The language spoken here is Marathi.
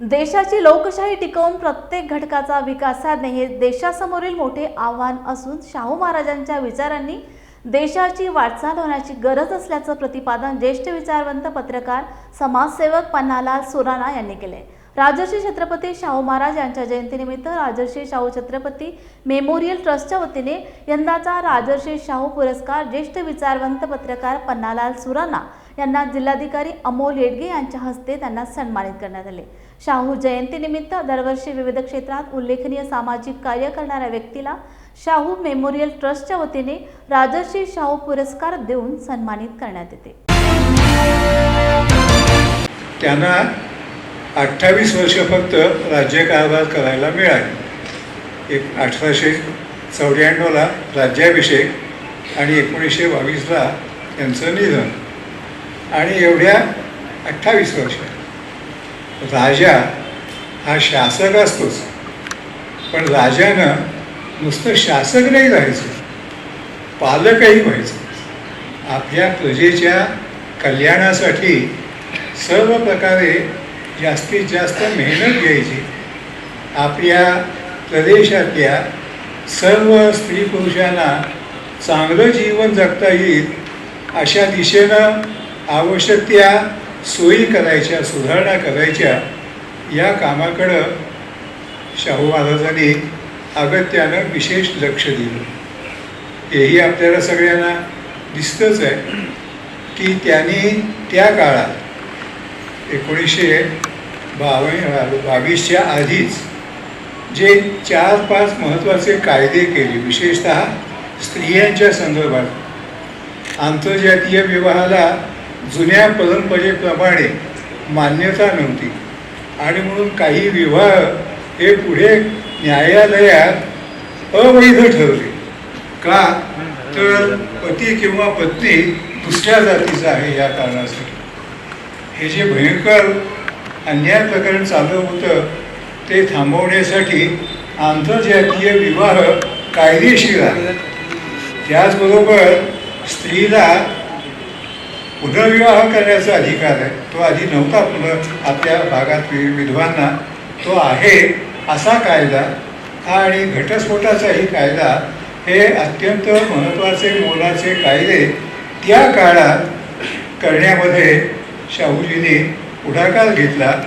देशाची लोकशाही टिकवून प्रत्येक घटकाचा विकास साधणे हे देशासमोरील मोठे आव्हान असून शाहू महाराजांच्या विचारांनी देशाची वाटचाल होण्याची गरज असल्याचं प्रतिपादन ज्येष्ठ विचारवंत पत्रकार समाजसेवक पन्नालाल सुराणा यांनी केले राजर्षी छत्रपती शाहू महाराज यांच्या जयंतीनिमित्त राजर्षी शाहू छत्रपती मेमोरियल ट्रस्टच्या वतीने यंदाचा राजर्षी शाहू पुरस्कार ज्येष्ठ विचारवंत पत्रकार पन्नालाल सुराणा यांना जिल्हाधिकारी अमोल येडगे यांच्या हस्ते त्यांना सन्मानित करण्यात आले. शाहू जयंतीनिमित्त दरवर्षी विविध क्षेत्रात उल्लेखनीय सामाजिक कार्य करणाऱ्या व्यक्तीला शाहू मेमोरियल ट्रस्टच्या वतीने राजर्षी शाहू पुरस्कार देऊन सन्मानित करण्यात येते. त्यांना अठ्ठावीस वर्ष फक्त राज्यकारभार करायला मिळाले. एक अठराशे चौऱ्याण्णवला राज्याभिषेक आणि एकोणीसशे बावीसला त्यांचं निधन. आणि एवढ्या अठ्ठावीस वर्ष राजा हा शासक असतोच. पण राजानं नुसतं शासक नाही राहायचं. पालकही व्हायचं. आपल्या प्रजेच्या कल्याणासाठी सर्व प्रकारे जास्तीत जास्त मेहनत घ्यायची. आपल्या प्रदेशातल्या सर्व स्त्री पुरुषांना चांगलं जीवन जगता येईल अशा दिशेनं आवश्यक त्या सोयी करायच्या सुधारणा करायच्या या कामाकडं शाहू महाराजांनी अगत्यानं विशेष लक्ष दिलं. हेही आपल्याला सगळ्यांना दिसतंच आहे की त्यांनी त्या काळात एकोणीसशे बावी बावीसच्या आधीच जे चार पाच महत्त्वाचे कायदे केले विशेषत स्त्रियांच्या संदर्भात आंतरजातीय विवाहाला जुन्या परंपरेप्रमाणे मान्यता नव्हती. आणि म्हणून काही विवाह हे पुढे न्यायालयात अवैध ठरले. का? तर पती किंवा पत्नी दुसऱ्या जातीचा आहे या कारणासाठी. हे जे भयंकर अन्याय प्रकरण चालू होतं ते थांबवण्यासाठी आंतरजातीय विवाह कायदेशीर आहे. त्याचबरोबर स्त्रीला पुनर्विवाह करण्याचा अधिकार आहे. तो आधी नव्हता पुनः आपल्या भागात वि- विधवांना तो आहे असा कायदा. आणि घटस्फोटाचाही कायदा हे अत्यंत महत्त्वाचे मोलाचे कायदे त्या काळात करण्यामध्ये शाहूजीने पुढाकार घेतला.